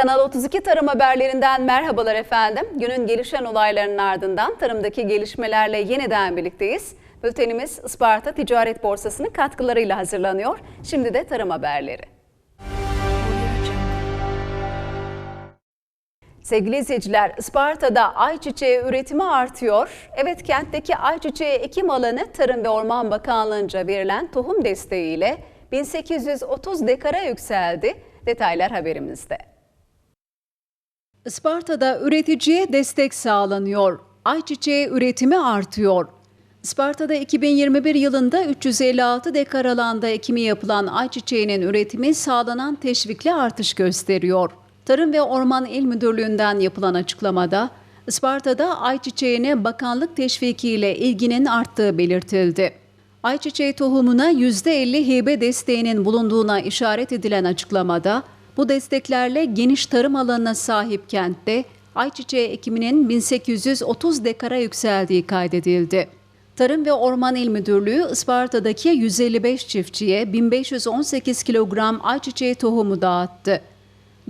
Kanal 32 Tarım Haberlerinden merhabalar efendim. Günün gelişen olaylarının ardından tarımdaki gelişmelerle yeniden birlikteyiz. Bültenimiz Isparta Ticaret Borsası'nın katkılarıyla hazırlanıyor. Şimdi de tarım haberleri. Sevgili izleyiciler, Isparta'da ayçiçeği üretimi artıyor. Evet, kentteki ayçiçeği ekim alanı Tarım ve Orman Bakanlığı'nca verilen tohum desteğiyle 1830 dekara yükseldi. Detaylar haberimizde. Isparta'da üreticiye destek sağlanıyor. Ayçiçeği üretimi artıyor. Isparta'da 2021 yılında 356 dekar alanda ekimi yapılan ayçiçeğinin üretimi sağlanan teşvikle artış gösteriyor. Tarım ve Orman İl Müdürlüğü'nden yapılan açıklamada Isparta'da ayçiçeğine bakanlık teşvikiyle ilginin arttığı belirtildi. Ayçiçeği tohumuna %50 hibe desteğinin bulunduğuna işaret edilen açıklamada bu desteklerle geniş tarım alanına sahip kentte ayçiçeği ekiminin 1830 dekara yükseldiği kaydedildi. Tarım ve Orman İl Müdürlüğü Isparta'daki 155 çiftçiye 1518 kilogram ayçiçeği tohumu dağıttı.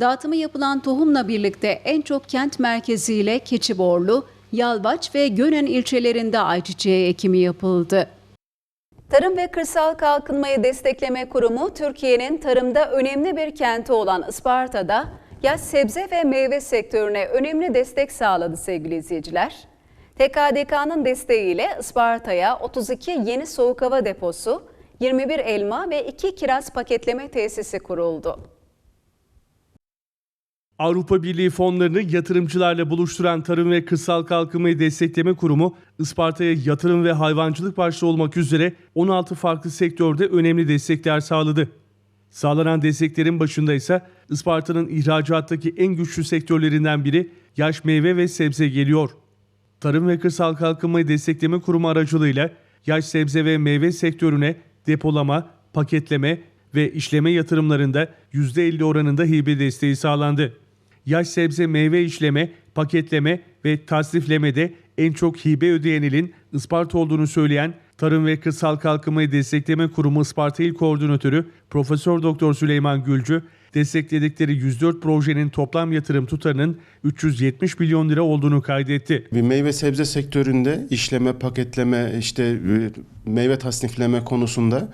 Dağıtımı yapılan tohumla birlikte en çok kent merkeziyle Keçiborlu, Yalvaç ve Gönen ilçelerinde ayçiçeği ekimi yapıldı. Tarım ve Kırsal Kalkınmayı Destekleme Kurumu, Türkiye'nin tarımda önemli bir kenti olan Isparta'da yaş sebze ve meyve sektörüne önemli destek sağladı sevgili izleyiciler. TKDK'nın desteğiyle Isparta'ya 32 yeni soğuk hava deposu, 21 elma ve 2 kiraz paketleme tesisi kuruldu. Avrupa Birliği fonlarını yatırımcılarla buluşturan Tarım ve Kırsal Kalkınmayı Destekleme Kurumu, Isparta'ya yatırım ve hayvancılık başta olmak üzere 16 farklı sektörde önemli destekler sağladı. Sağlanan desteklerin başında ise Isparta'nın ihracattaki en güçlü sektörlerinden biri yaş meyve ve sebze geliyor. Tarım ve Kırsal Kalkınmayı Destekleme Kurumu aracılığıyla yaş sebze ve meyve sektörüne depolama, paketleme ve işleme yatırımlarında %50 oranında hibe desteği sağlandı. Yaş sebze meyve işleme, paketleme ve tasniflemede en çok hibe ödeyen ilin Isparta olduğunu söyleyen Tarım ve Kırsal Kalkınmayı Destekleme Kurumu Isparta İl Koordinatörü Profesör Doktor Süleyman Gülcü, destekledikleri 104 projenin toplam yatırım tutarının 370 milyon lira olduğunu kaydetti. Bir meyve sebze sektöründe işleme, paketleme, işte e, meyve tasnifleme konusunda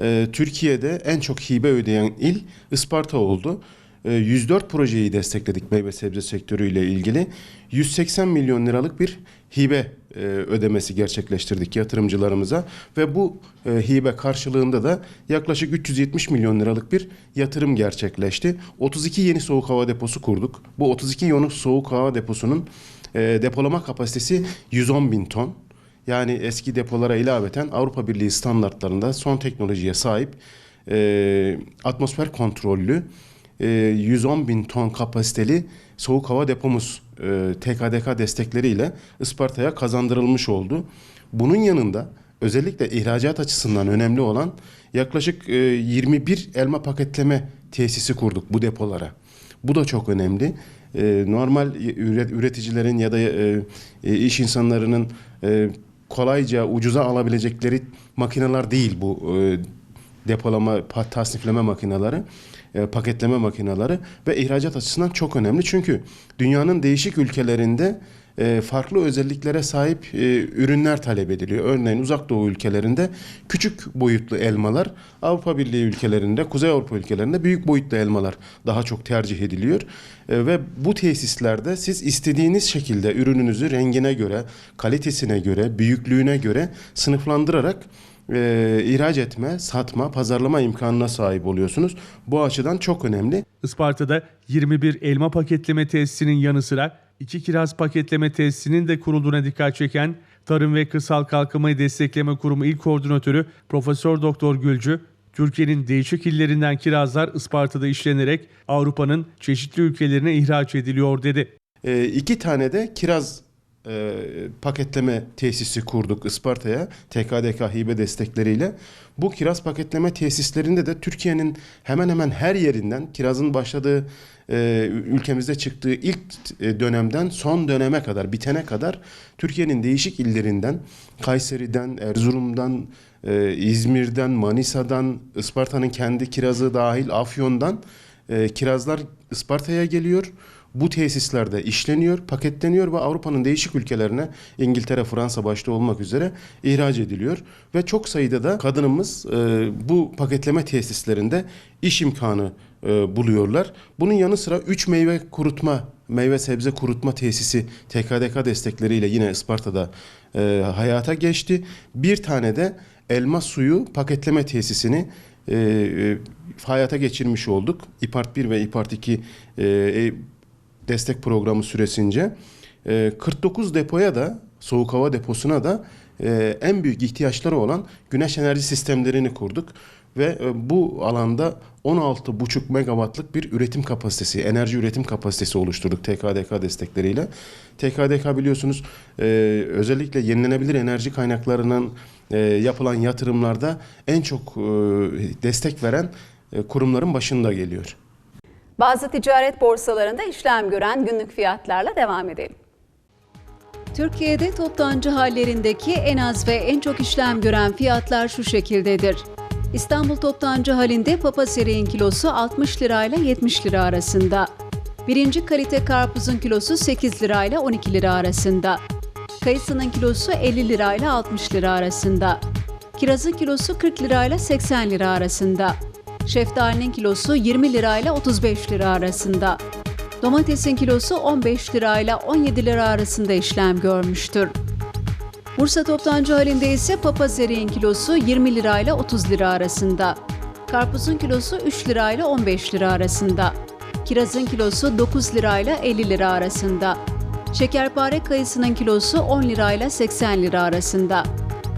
e, Türkiye'de en çok hibe ödeyen il Isparta oldu. E, 104 projeyi destekledik meyve sebze sektörüyle ilgili. 180 milyon liralık bir hibe e, ödemesi gerçekleştirdik yatırımcılarımıza ve bu e, hibe karşılığında da yaklaşık 370 milyon liralık bir yatırım gerçekleşti. 32 yeni soğuk hava deposu kurduk. Bu 32 yeni soğuk hava deposunun e, depolama kapasitesi 110 bin ton. Yani eski depolara ilaveten Avrupa Birliği standartlarında son teknolojiye sahip atmosfer kontrollü e, 110 bin ton kapasiteli soğuk hava depomuz e, TKDK destekleriyle Isparta'ya kazandırılmış oldu. Bunun yanında özellikle ihracat açısından önemli olan yaklaşık e, 21 elma paketleme tesisi kurduk bu depolara. Bu da çok önemli. E, normal üret- üreticilerin ya da e, e, iş insanlarının e, kolayca ucuza alabilecekleri makineler değil bu e, depolama, tasnifleme makineleri, e, paketleme makineleri ve ihracat açısından çok önemli. Çünkü dünyanın değişik ülkelerinde e, farklı özelliklere sahip e, ürünler talep ediliyor. Örneğin Uzak Doğu ülkelerinde küçük boyutlu elmalar, Avrupa Birliği ülkelerinde, Kuzey Avrupa ülkelerinde büyük boyutlu elmalar daha çok tercih ediliyor. E, ve bu tesislerde siz istediğiniz şekilde ürününüzü rengine göre, kalitesine göre, büyüklüğüne göre sınıflandırarak e, ihraç etme, satma, pazarlama imkanına sahip oluyorsunuz. Bu açıdan çok önemli. Isparta'da 21 elma paketleme tesisinin yanı sıra 2 kiraz paketleme tesisinin de kurulduğuna dikkat çeken Tarım ve Kırsal Kalkınmayı Destekleme Kurumu İl Koordinatörü Profesör Doktor Gülcü, Türkiye'nin değişik illerinden kirazlar Isparta'da işlenerek Avrupa'nın çeşitli ülkelerine ihraç ediliyor dedi. E, iki tane de kiraz e, paketleme tesisi kurduk Isparta'ya TKDK hibe destekleriyle. Bu kiraz paketleme tesislerinde de Türkiye'nin hemen hemen her yerinden kirazın başladığı e, ülkemizde çıktığı ilk e, dönemden son döneme kadar bitene kadar Türkiye'nin değişik illerinden Kayseri'den, Erzurum'dan, e, İzmir'den, Manisa'dan, Isparta'nın kendi kirazı dahil Afyon'dan e, kirazlar Isparta'ya geliyor. Bu tesislerde işleniyor, paketleniyor ve Avrupa'nın değişik ülkelerine İngiltere, Fransa başta olmak üzere ihraç ediliyor. Ve çok sayıda da kadınımız e, bu paketleme tesislerinde iş imkanı e, buluyorlar. Bunun yanı sıra 3 meyve kurutma, meyve sebze kurutma tesisi TKDK destekleriyle yine Isparta'da e, hayata geçti. Bir tane de elma suyu paketleme tesisini e, e, hayata geçirmiş olduk. İPART 1 ve İPART 2 e, e, destek programı süresince. E, 49 depoya da soğuk hava deposuna da e, en büyük ihtiyaçları olan güneş enerji sistemlerini kurduk ve e, bu alanda 16,5 megawattlık bir üretim kapasitesi, enerji üretim kapasitesi oluşturduk TKDK destekleriyle. TKDK biliyorsunuz e, özellikle yenilenebilir enerji kaynaklarının e, yapılan yatırımlarda en çok e, destek veren e, kurumların başında geliyor. Bazı ticaret borsalarında işlem gören günlük fiyatlarla devam edelim. Türkiye'de toptancı hallerindeki en az ve en çok işlem gören fiyatlar şu şekildedir. İstanbul toptancı halinde papaz eriğin kilosu 60 lirayla 70 lira arasında. Birinci kalite karpuzun kilosu 8 lirayla 12 lira arasında. Kayısının kilosu 50 lirayla 60 lira arasında. Kirazın kilosu 40 lirayla 80 lira arasında. Şeftalinin kilosu 20 lirayla 35 lira arasında. Domatesin kilosu 15 lirayla 17 lira arasında işlem görmüştür. Bursa toptancı halinde ise papaz eriğin kilosu 20 lirayla 30 lira arasında. Karpuzun kilosu 3 lirayla 15 lira arasında. Kirazın kilosu 9 lirayla 50 lira arasında. Şekerpare kayısının kilosu 10 lirayla 80 lira arasında.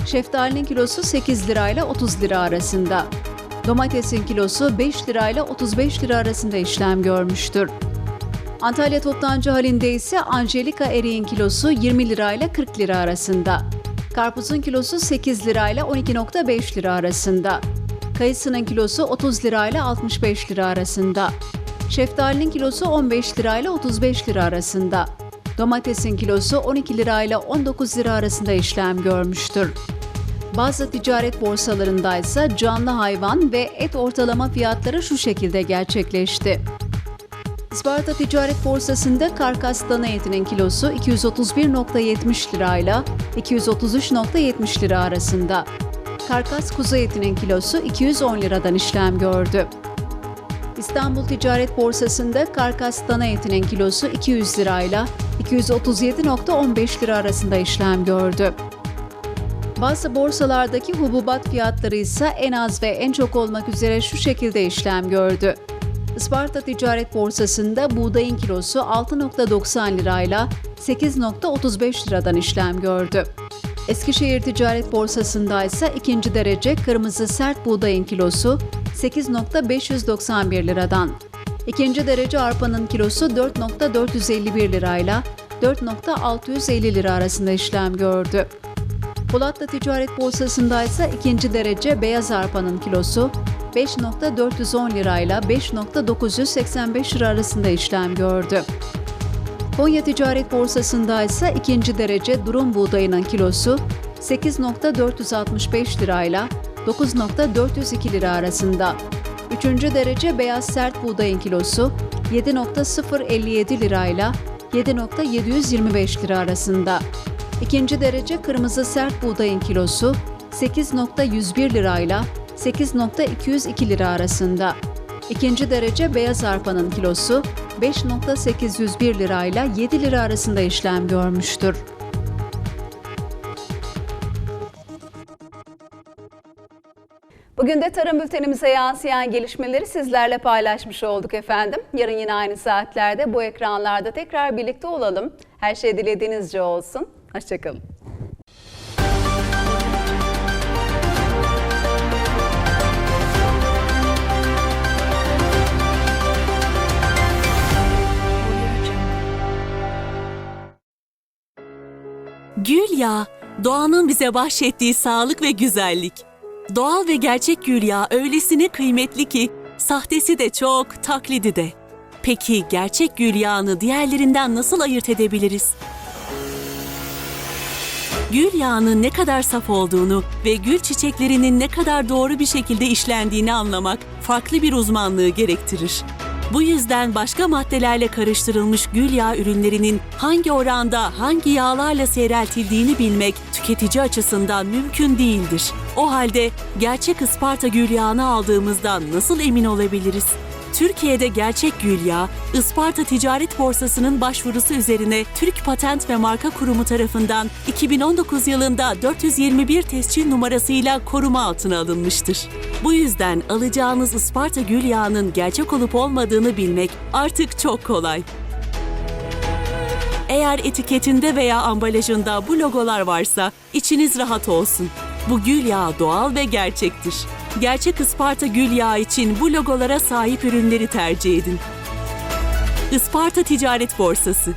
Şeftalinin kilosu 8 lirayla 30 lira arasında. Domatesin kilosu 5 lirayla 35 lira arasında işlem görmüştür. Antalya toptancı halinde ise Angelika eriğin kilosu 20 lirayla 40 lira arasında. Karpuzun kilosu 8 lirayla 12.5 lira arasında. Kayısının kilosu 30 lirayla 65 lira arasında. Şeftalinin kilosu 15 lirayla 35 lira arasında. Domatesin kilosu 12 lirayla 19 lira arasında işlem görmüştür. Bazı ticaret borsalarında ise canlı hayvan ve et ortalama fiyatları şu şekilde gerçekleşti. Isparta Ticaret Borsası'nda karkas dana etinin kilosu 231.70 lirayla 233.70 lira arasında. Karkas kuzu etinin kilosu 210 liradan işlem gördü. İstanbul Ticaret Borsası'nda karkas dana etinin kilosu 200 lirayla 237.15 lira arasında işlem gördü. Bazı borsalardaki hububat fiyatları ise en az ve en çok olmak üzere şu şekilde işlem gördü. Isparta Ticaret Borsası'nda buğdayın kilosu 6.90 lirayla 8.35 liradan işlem gördü. Eskişehir Ticaret Borsası'nda ise ikinci derece kırmızı sert buğdayın kilosu 8.591 liradan. İkinci derece arpanın kilosu 4.451 lirayla 4.650 lira arasında işlem gördü. Polatlı Ticaret Borsası'nda ise ikinci derece beyaz arpanın kilosu 5.410 lirayla 5.985 lira arasında işlem gördü. Konya Ticaret Borsası'nda ise ikinci derece durum buğdayının kilosu 8.465 lirayla 9.402 lira arasında. Üçüncü derece beyaz sert buğdayın kilosu 7.057 lirayla 7.725 lira arasında. İkinci derece kırmızı sert buğdayın kilosu 8.101 lirayla 8.202 lira arasında. İkinci derece beyaz arpanın kilosu 5.801 lirayla 7 lira arasında işlem görmüştür. Bugün de tarım bültenimize yansıyan gelişmeleri sizlerle paylaşmış olduk efendim. Yarın yine aynı saatlerde bu ekranlarda tekrar birlikte olalım. Her şey dilediğinizce olsun. Hoşçakalın. Gül yağı, doğanın bize bahşettiği sağlık ve güzellik. Doğal ve gerçek gül yağı öylesine kıymetli ki sahtesi de çok, taklidi de. Peki gerçek gül yağını diğerlerinden nasıl ayırt edebiliriz? Gül yağının ne kadar saf olduğunu ve gül çiçeklerinin ne kadar doğru bir şekilde işlendiğini anlamak farklı bir uzmanlığı gerektirir. Bu yüzden başka maddelerle karıştırılmış gül yağı ürünlerinin hangi oranda hangi yağlarla seyreltildiğini bilmek tüketici açısından mümkün değildir. O halde gerçek Isparta gül yağını aldığımızdan nasıl emin olabiliriz? Türkiye'de gerçek gül yağı, Isparta Ticaret Borsası'nın başvurusu üzerine Türk Patent ve Marka Kurumu tarafından 2019 yılında 421 tescil numarasıyla koruma altına alınmıştır. Bu yüzden alacağınız Isparta gül yağının gerçek olup olmadığını bilmek artık çok kolay. Eğer etiketinde veya ambalajında bu logolar varsa içiniz rahat olsun. Bu gül yağı doğal ve gerçektir. Gerçek Isparta gül yağı için bu logolara sahip ürünleri tercih edin. Isparta Ticaret Borsası